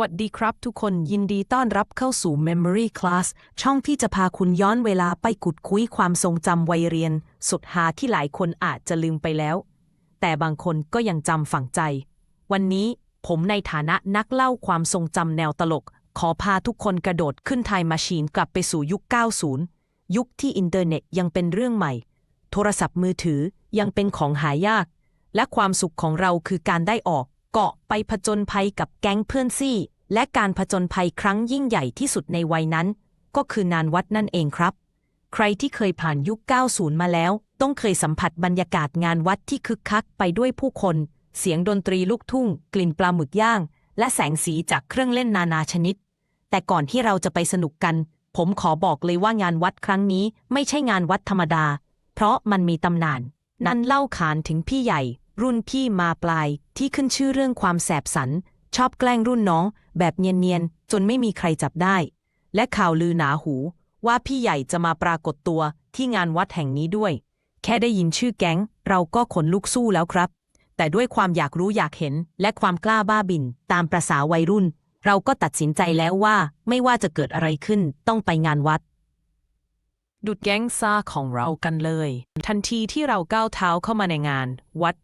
วัสดีครับทุกคนยินดีต้อนรับเข้าสู่ Memory Class ช่องที่จะพาคุณย้อนเวลาไปกุดคุยความทรงจำวัยเรียน สุดหาที่หลายคนอาจจะลืมไปแล้ว แต่บางคนก็ยังจำฝังใจ วันนี้ผมในฐานะนักเล่าความทรงจำแนวตลก ขอพาทุกคนกระโดดขึ้นไทม์มาชีนกลับไปสู่ยุค 90 ยุคที่อินเทอร์เน็ตยังเป็นเรื่องใหม่ โทรศัพท์มือถือยังเป็นของหายาก และความสุขของเราคือการได้ออก เกาะไปผจญภัยกับแก๊งเพื่อนซี่ และการผจญภัยครั้งยิ่งใหญ่ที่สุดในวัยนั้น ก็คืองานวัดนั่นเองครับ ใครที่เคยผ่านยุค 90 มาแล้ว ต้องเคยสัมผัสบรรยากาศงานวัดที่คึกคักไปด้วยผู้คน เสียงดนตรีลูกทุ่ง กลิ่นปลาหมึกย่าง และแสงสีจากเครื่องเล่นนานาชนิด แต่ก่อนที่เราจะไปสนุกกัน ผมขอบอกเลยว่างานวัดครั้งนี้ ไม่ใช่งานวัดธรรมดา เพราะมันมีตำนาน นั้นเล่าขานถึงพี่ใหญ่ รุ่นพี่มาปลายที่ขึ้นชื่อเรื่องความแสบสัน ชอบแกล้งรุ่นน้อง แบบเนียนๆ จนไม่มีใครจับได้ และข่าวลือหนาหู ว่าพี่ใหญ่จะมาปรากฏตัวที่งานวัดแห่งนี้ด้วย แค่ได้ยินชื่อแก๊ง เราก็ขนลุกสู้แล้วครับ แต่ด้วยความอยากรู้อยากเห็น และความกล้าบ้าบิน ตามประษาวัยรุ่น เราก็ตัดสินใจแล้วว่าไม่ว่าจะเกิดอะไรขึ้นต้องไปงานวัดดุดแก๊งซ่าของเรากันเลย ทันทีที่เราก้าวเท้าเข้ามาในงาน วัด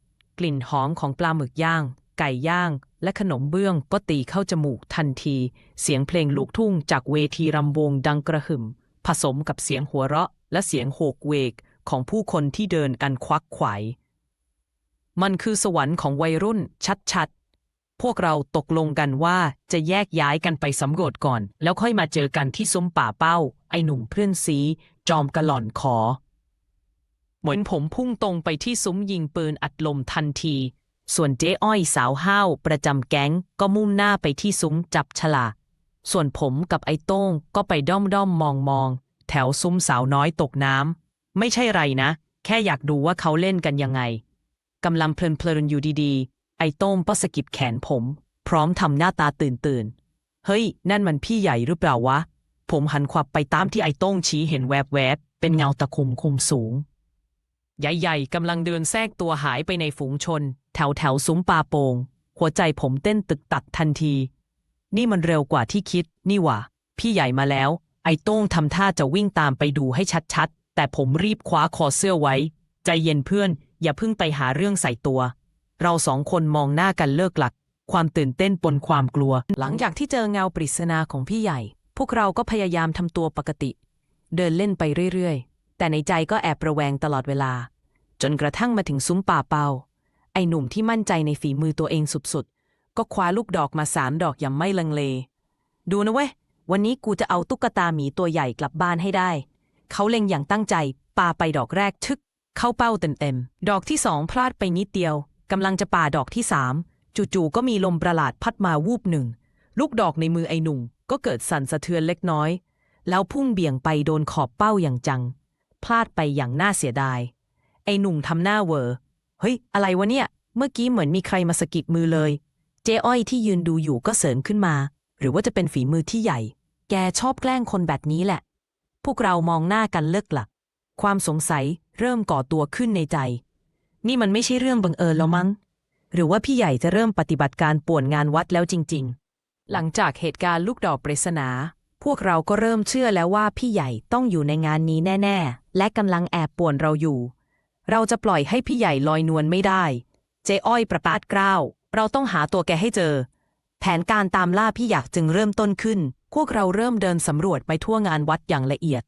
กลิ่นหอมของปลาหมึกย่าง ไก่ย่าง และขนมเบื้องก็ตีเข้าจมูกทันที เสียงเพลงลูกทุ่งจากเวทีรำวงดังกระหึ่ม ผสมกับเสียงหัวเราะ และเสียงโหกเวกของผู้คนที่เดินกันควักไขวายมันคือสวรรค์ของวัยรุ่นชัดๆ พวกเราตกลงกันว่าจะแยกย้ายกันไปสำรวจก่อน แล้วค่อยมาเจอกันที่ซุ้มป่าเป้า ไอหนุ่มเพื่อนซี จอมกระหล่อนขอ เหมือนผมพุ่งตรงไปที่ซุ้มยิงปืนอัดลมทันที ส่วนเจ๊อ้อยสาวห้าวประจำแก๊งก็มุ่งหน้าไปที่ซุ้มจับฉลากส่วนผมกับไอ้โต้งก็ไปด้อมด้อมมองมองแถวซุ้มสาวน้อยตกน้ำไม่ใช่ไรนะ แค่อยากดูว่าเขาเล่นกันยังไงกำลังเพลินๆอยู่ดีๆ ไอ้โต้งก็สะกิดแขนผม พร้อมทำหน้าตาตื่นตื่นเฮ้ย นั่นมันพี่ใหญ่หรือเปล่าวะ ผมหันขวับไปตามที่ไอ้โต้งชี้เห็นแวบๆ เป็นเงาตะคุ่มคุมสูง ใหญ่ๆกำลังเดินแทรกตัวหายไปในฝูงชน แถวแถวๆซุ้มปาโปง หัวใจผมเต้นตึกตักทันที นี่มันเร็วกว่าที่คิด นี่หว่า พี่ใหญ่มาแล้ว ไอ้โต้งทำท่าจะวิ่งตามไปดูให้ชัดๆ แต่ผมรีบคว้าคอเสื้อไว้ ใจเย็นเพื่อน อย่าเพิ่งไปหาเรื่องใส่ตัว เราสองคนมองหน้ากันเลิกหลัก ความตื่นเต้นปนความกลัว หลังจากที่เจอเงาปริศนาของพี่ใหญ่ พวกเราก็พยายามทำตัวปกติ เดินเล่นไปเรื่อยๆ แต่ในใจก็แอบระแวงตลอดเวลา จนกระทั่งมาถึงซุ้มป่าเปา ไอ้หนุ่มที่มั่นใจในฝีมือตัวเองสุดๆ ก็คว้าลูกดอกมาสามดอกอย่างไม่ลังเล ดูนะเว้ย วันนี้กูจะเอาตุ๊กตาหมีตัวใหญ่กลับบ้านให้ได้ เขาเล็งอย่างตั้งใจปาไปดอกแรกทึก เข้าเป้าเต็มๆ ดอกที่สองพลาดไปนิดเดียวกำลังจะป่าดอกที่สามจู่ๆก็มีลมประหลาดพัดมาวูบหนึ่ง ลูกดอกในมือไอ้หนุ่มก็เกิดสั่นสะเทือนเล็กน้อย แล้วพุ่งเบี่ยงไปโดนขอบเป้าอย่างจัง พลาดไปอย่างน่าเสียดาย ไอ้หนุ่มทำหน้าเวอร์เฮ้ย อะไรวะเนี่ย เมื่อกี้เหมือนมีใครมาสะกิดมือเลย เจ๊อ้อยที่ยืนดูอยู่ก็เสริญขึ้นมา หรือว่าจะเป็นฝีมือที่ใหญ่ แกชอบแกล้งคนแบบนี้แหละ พวกเรามองหน้ากันเลิกหลัก ความสงสัยเริ่มก่อตัวขึ้นในใจ นี่มันไม่ใช่เรื่องบังเอิญแล้วมั้ง หรือว่าพี่ใหญ่จะเริ่มปฏิบัติการป่วนงานวัดแล้วจริง ๆ หลังจากเหตุการณ์ลูกดอกปริศนา พวกเราก็เริ่มเชื่อแล้วว่าพี่ใหญ่ต้องอยู่ในงานนี้แน่ ๆ และกำลังแอบป่วนเราอยู่ เราจะปล่อยให้พี่ใหญ่ลอยนวลไม่ได้ เจ๊อ้อยประกาศกล้าว เราต้องหาตัวแกให้เจอ แผนการตามล่าพี่อยากจึงเริ่มต้นขึ้น พวกเราเริ่มเดินสำรวจไปทั่วงานวัดอย่างละเอียด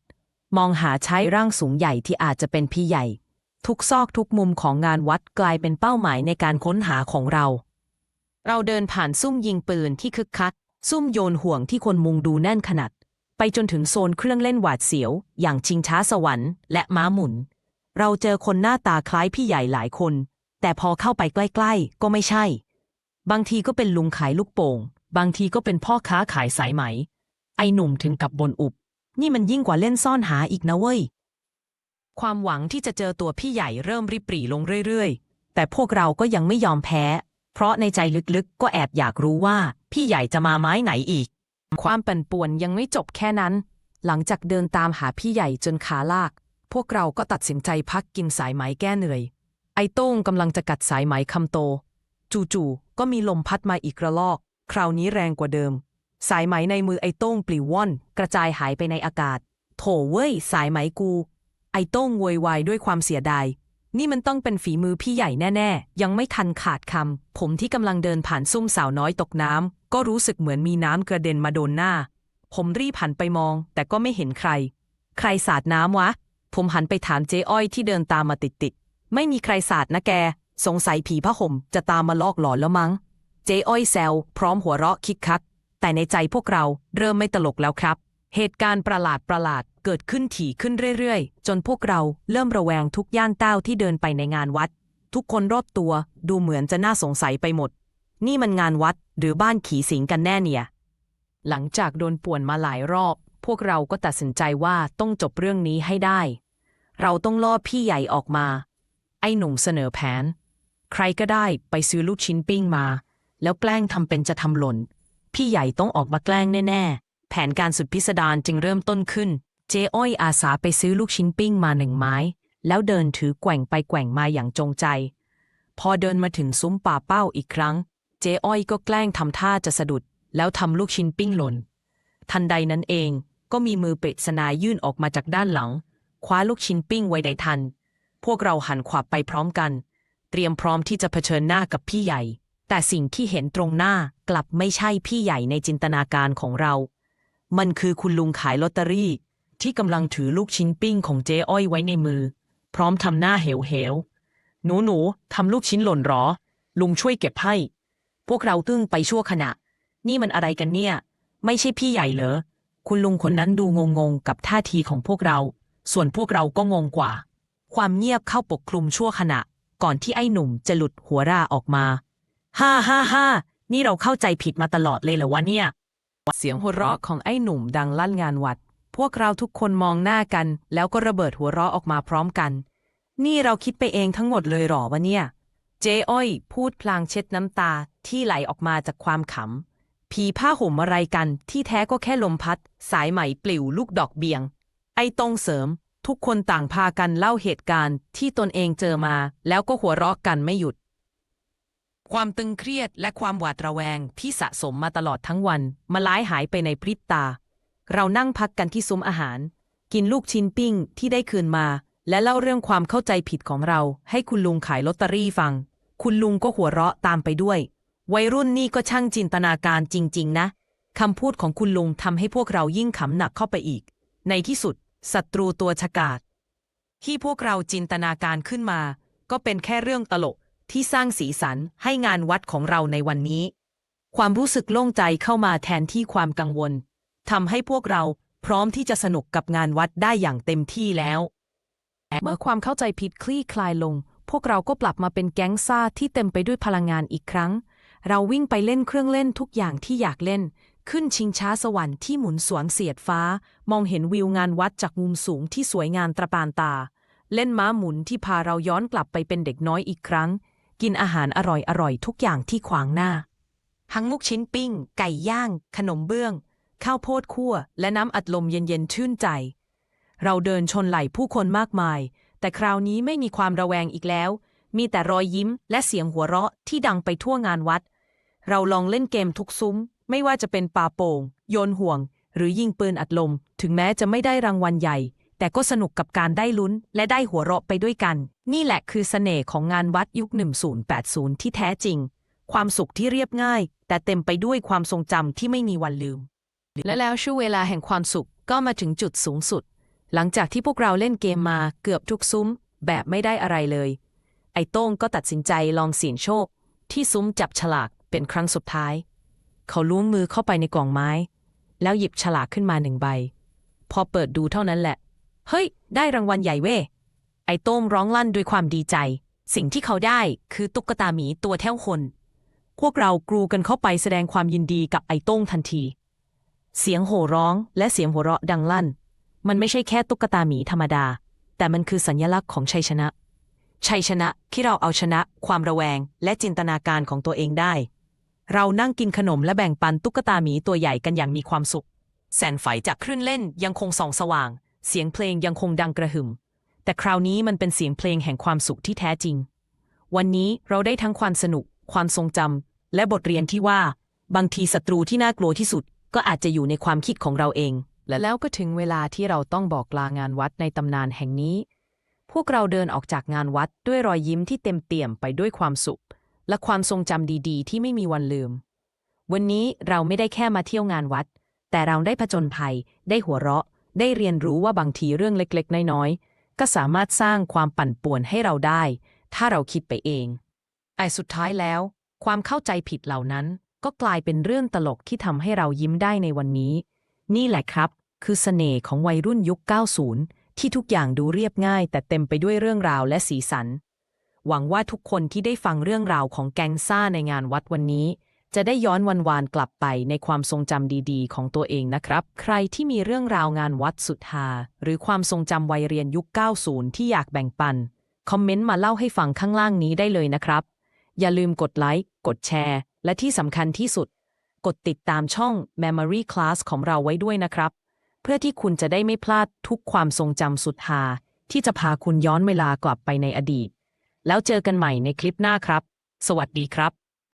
มองหาใช้ร่างสูงใหญ่ที่อาจจะเป็นพี่ใหญ่ ทุกซอกทุกมุมของงานวัดกลายเป็นเป้าหมายในการค้นหาของเรา เราเดินผ่านซุ่มยิงปืนที่คึกคัก ซุ่มโยนห่วงที่คนมุงดูแน่นขนาด ไปจนถึงโซนเครื่องเล่นหวาดเสียว อย่างชิงช้าสวรรค์และม้าหมุน เราเจอคนหน้าตาคล้ายพี่ใหญ่หลายคน แต่พอเข้าไปใกล้ๆ ก็ไม่ใช่ บางทีก็เป็นลุงขายลูกโป่ง บางทีก็เป็นพ่อค้าขายสายไหม ไอหนุ่มถึงกับบนอุบ นี่มันยิ่งกว่าเล่นซ่อนหาอีกนะเว้ย ความหวังที่จะเจอตัวพี่ใหญ่เริ่มริบหรี่ลงเรื่อยๆ แต่พวกเราก็ยังไม่ยอมแพ้ เพราะในใจลึกๆ ก็แอบอยากรู้ว่า พี่ใหญ่จะมาไม้ไหนอีก ความปั่นป่วนยังไม่จบแค่นั้น หลังจากเดินตามหาพี่ใหญ่จนขาลาก พวกเราก็ตัดสินใจพักกินสายไหมแก้เหนื่อย ไอ้โต้งกำลังจะกัดสายไหมคำโต จู่ๆก็มีลมพัดมาอีกระลอก คราวนี้แรงกว่าเดิม สายไหมในมือไอ้โต้งปลิวว่อน กระจายหายไปในอากาศ โถเว้ย สายไหมกู ไอ้โต้งโวยวายด้วยความเสียดาย นี่มันต้องเป็นฝีมือพี่ใหญ่แน่ ๆ ยังไม่ทันขาดคำ ผมที่กำลังเดินผ่านซุ่มสาวน้อยตกน้ำ ก็รู้สึกเหมือนมีน้ำกระเด็นมาโดนหน้า ผมรีบหันไปมอง แต่ก็ไม่เห็นใคร ใครสาดน้ำวะ ผมหันไปถามเจ๊อ้อยที่เดินตามมาติดๆ ไม่มีใครสาดนะแก สงสัยผีผ้าห่มจะตามมาลอกหลอนแล้วมั้ง เจ๊อ้อยแซวพร้อมหัวเราะคิกคัก แต่ในใจพวกเราเริ่มไม่ตลกแล้วครับ เหตุการณ์ประหลาดประหลาดเกิดขึ้นถี่ขึ้นเรื่อยๆ จนพวกเราเริ่มระแวงทุกย่านต้าที่เดินไปในงานวัด ทุกคนรอบตัวดูเหมือนจะน่าสงสัยไปหมด นี่มันงานวัดหรือบ้านขี่สิงกันแน่เนี่ย หลังจากโดนป่วนมาหลายรอบ พวกเราก็ตัดสินใจว่าต้องจบเรื่องนี้ให้ได้ เราต้องล่อพี่ใหญ่ออกมา ไอ้หนุ่มเสนอแผน ใครก็ได้ไปซื้อลูกชิ้นปิ้งมา แล้วแกล้งทำเป็นจะทำหล่น พี่ใหญ่ต้องออกมาแกล้งแน่ๆ แผนการสุดพิสดารจึงเริ่มต้นขึ้น เจ๊อ้อยอาสาไปซื้อลูกชิ้นปิ้งมาหนึ่งไม้ แล้วเดินถือแกว่งไปแกว่งมาอย่างจงใจ พอเดินมาถึงซุ้มป่าเป้าอีกครั้ง เจ๊อ้อยก็แกล้งทำท่าจะสะดุด แล้วทำลูกชิ้นปิ้งหล่น ทันใดนั้นเองก็มีมือปริศนายื่นออกมาจากด้านหลัง คว้าลูกชิ้นปิ้งไว้ได้ทัน พวกเราหันขวับไปพร้อมกัน เตรียมพร้อมที่จะเผชิญหน้ากับพี่ใหญ่ แต่สิ่งที่เห็นตรงหน้ากลับไม่ใช่พี่ใหญ่ในจินตนาการของเรา มันคือคุณลุงขายลอตเตอรี่ ที่กำลังถือลูกชิ้นปิ้งของเจ๊อ้อยไว้ในมือ พร้อมทำหน้าเหวเหวหนูหนูทำลูกชิ้นหล่นหรอ ลุงช่วยเก็บให้ พวกเราตึ้งไปชั่วขณะ นี่มันอะไรกันเนี่ย ไม่ใช่พี่ใหญ่เหรอ คุณลุงคนนั้นดูงงๆกับท่าทีของพวกเรา ส่วนพวกเราก็งงกว่า ความเงียบเข้าปกคลุมชั่วขณะ ก่อนที่ไอ้หนุ่มจะหลุดหัวร่าออกมา ฮ่าฮ่าฮ่านี่เราเข้าใจผิดมาตลอดเลยเหรอวะเนี่ย เสียงหัวเราะของไอ้หนุ่มดังลั่นงานวัด พวกเราทุกคนมองหน้ากัน แล้วก็ระเบิดหัวเราะออกมาพร้อมกัน นี่เราคิดไปเองทั้งหมดเลยหรอวะเนี่ย เจ๊อ้อย พูดพลางเช็ดน้ำตาที่ไหลออกมาจากความขำ ผีผ้าห่มอะไรกันที่แท้ก็แค่ลมพัด สายไหมปลิวลูกดอกเบียง ไอ้ตรงเสริม ทุกคนต่างพากันเล่าเหตุการณ์ที่ตนเองเจอมา แล้วก็หัวเราะกันไม่หยุด ความตึงเครียดและความหวาดระแวงที่สะสมมาตลอดทั้งวันมาล้ายหายไปในพริบตา เรานั่งพักกันที่ซุ้มอาหาร กินลูกชิ้นปิ้งที่ได้คืนมา และเล่าเรื่องความเข้าใจผิดของเรา ให้คุณลุงขายลอตเตอรี่ฟัง คุณลุงก็หัวเราะตามไปด้วย วัยรุ่นนี่ก็ช่างจินตนาการจริง ๆ นะคำพูดของคุณลุงทำให้พวกเรายิ่งขำหนักเข้าไปอีก ในที่สุดศัตรูตัวฉกาจที่พวกเราจินตนาการขึ้นมา ก็เป็นแค่เรื่องตลก ที่สร้างสีสันให้งานวัดของเราในวันนี้ ความรู้สึกโล่งใจเข้ามาแทนที่ความกังวลทำให้พวกเราพร้อมที่จะสนุกกับงานวัดได้อย่างเต็มที่แล้ว เมื่อความเข้าใจผิดคลี่คลายลง พวกเราก็กลับมาเป็นแก๊งซ่าที่เต็มไปด้วยพลังงานอีกครั้ง เราวิ่งไปเล่นเครื่องเล่นทุกอย่างที่อยากเล่น ขึ้นชิงช้าสวรรค์ที่หมุนสวนเสียดฟ้า มองเห็นวิวงานวัดจากมุมสูงที่สวยงามตระปานตา เล่นม้าหมุนที่พาเราย้อนกลับไปเป็นเด็กน้อยอีกครั้ง กินอาหารอร่อยๆทุกอย่างที่ขวางหน้า ทั้งลูกชิ้นปิ้ง ไก่ย่าง ขนมเบื้อง ข้าวโพดคั่ว และน้ำอัดลมเย็นๆชื่นใจ เราเดินชนไหลผู้คนมากมาย แต่คราวนี้ไม่มีความระแวงอีกแล้ว มีแต่รอยยิ้มและเสียงหัวเราะที่ดังไปทั่วงานวัด เราลองเล่นเกมทุกซุ้ม ไม่ว่าจะเป็นปาโป่งโยนห่วง หรือยิงปืนอัดลม ถึงแม้จะไม่ได้รางวัลใหญ่ แต่ก็สนุกกับการได้ลุ้น และได้หัวเราะไปด้วยกัน นี่แหละคือเสน่ห์ของงานวัดยุค 1080 ที่แท้จริง ความสุขที่เรียบง่าย แต่เต็มไปด้วยความทรงจำที่ไม่มีวันลืม และแล้วช่วงเวลาแห่งความสุขก็มาถึงจุดสูงสุด หลังจากที่พวกเราเล่นเกมมาเกือบทุกซุ้ม แบบไม่ได้อะไรเลย ไอ้โต้งก็ตัดสินใจลองเสี่ยงโชค ที่ซุ้มจับฉลากเป็นครั้งสุดท้าย เขาล้วงมือเข้าไปในกล่องไม้ แล้วหยิบฉลากขึ้นมาหนึ่งใบ พอเปิดดูเท่านั้นแหละ เฮ้ย ได้รางวัลใหญ่เว้ยไอ้โต้งร้องลั่นด้วยความดีใจ สิ่งที่เขาได้คือตุ๊กตาหมีตัวเท่าคน พวกเรากรูกันเข้าไปแสดงความยินดีกับไอ้โต้งทันที เสียงโห่ร้องและเสียงหัวเราะดังลั่น มันไม่ใช่แค่ตุ๊กตาหมีธรรมดา แต่มันคือสัญลักษณ์ของชัยชนะ ชัยชนะที่เราเอาชนะ ความระแวง และจินตนาการของตัวเองได้ เรานั่งกินขนมและแบ่งปันตุ๊กตาหมีตัวใหญ่กันอย่างมีความสุข แสงไฟจากคลื่นเล่นยังคงส่องสว่าง เสียงเพลงยังคงดังกระหึ่ม แต่คราวนี้มันเป็นเสียงเพลงแห่งความสุขที่แท้จริง วันนี้เราได้ทั้งความสนุก ความทรงจำ และบทเรียนที่ว่า บางทีศัตรูที่น่ากลัวที่สุด ก็อาจจะอยู่ในความคิดของเราเอง และแล้วก็ถึงเวลาที่เราต้องบอกลางานวัดในตำนานแห่งนี้ พวกเราเดินออกจากงานวัดด้วยรอยยิ้มที่เต็มเปี่ยมไปด้วยความสุข และความทรงจำดีๆ ที่ไม่มีวันลืม วันนี้เราไม่ได้แค่มาเที่ยวงานวัด แต่เราได้ผจญภัย ได้หัวเราะ ได้เรียนรู้ว่าบางทีเรื่องเล็กๆ น้อยๆ ก็สามารถสร้างความปั่นป่วนให้เราได้ ถ้าเราคิดไปเอง ไอ้สุดท้ายแล้ว ความเข้าใจผิดเหล่านั้น ก็กลายเป็นเรื่องตลกที่ทำให้เรายิ้มได้ในวันนี้ นี่แหละครับ คือเสน่ห์ของวัยรุ่นยุค 90 ที่ทุกอย่างดูเรียบง่าย แต่เต็มไปด้วยเรื่องราวและสีสัน หวังว่าทุกคนที่ได้ฟังเรื่องราวของแกงซ่าในงานวัดวันนี้ จะได้ย้อนวันวานกลับไปในความทรงจำดีๆ ของตัวเองนะครับ ใครที่มีเรื่องราวงานวัดสุดฮาหรือความทรงจำวัยเรียนยุค 90 ที่อยากแบ่งปัน คอมเมนต์มาเล่าให้ฟังข้างล่างนี้ได้เลยนะครับ อย่าลืมกดไลค์ กดแชร์ และที่สำคัญที่สุด กดติดตามช่อง Memory Class ของเราไว้ด้วยนะครับ เพื่อที่คุณจะได้ไม่พลาดทุกความทรงจำสุดฮาที่จะพาคุณย้อนเวลากลับไปในอดีต แล้วเจอกันใหม่ในคลิปหน้าครับ สวัสดีครับ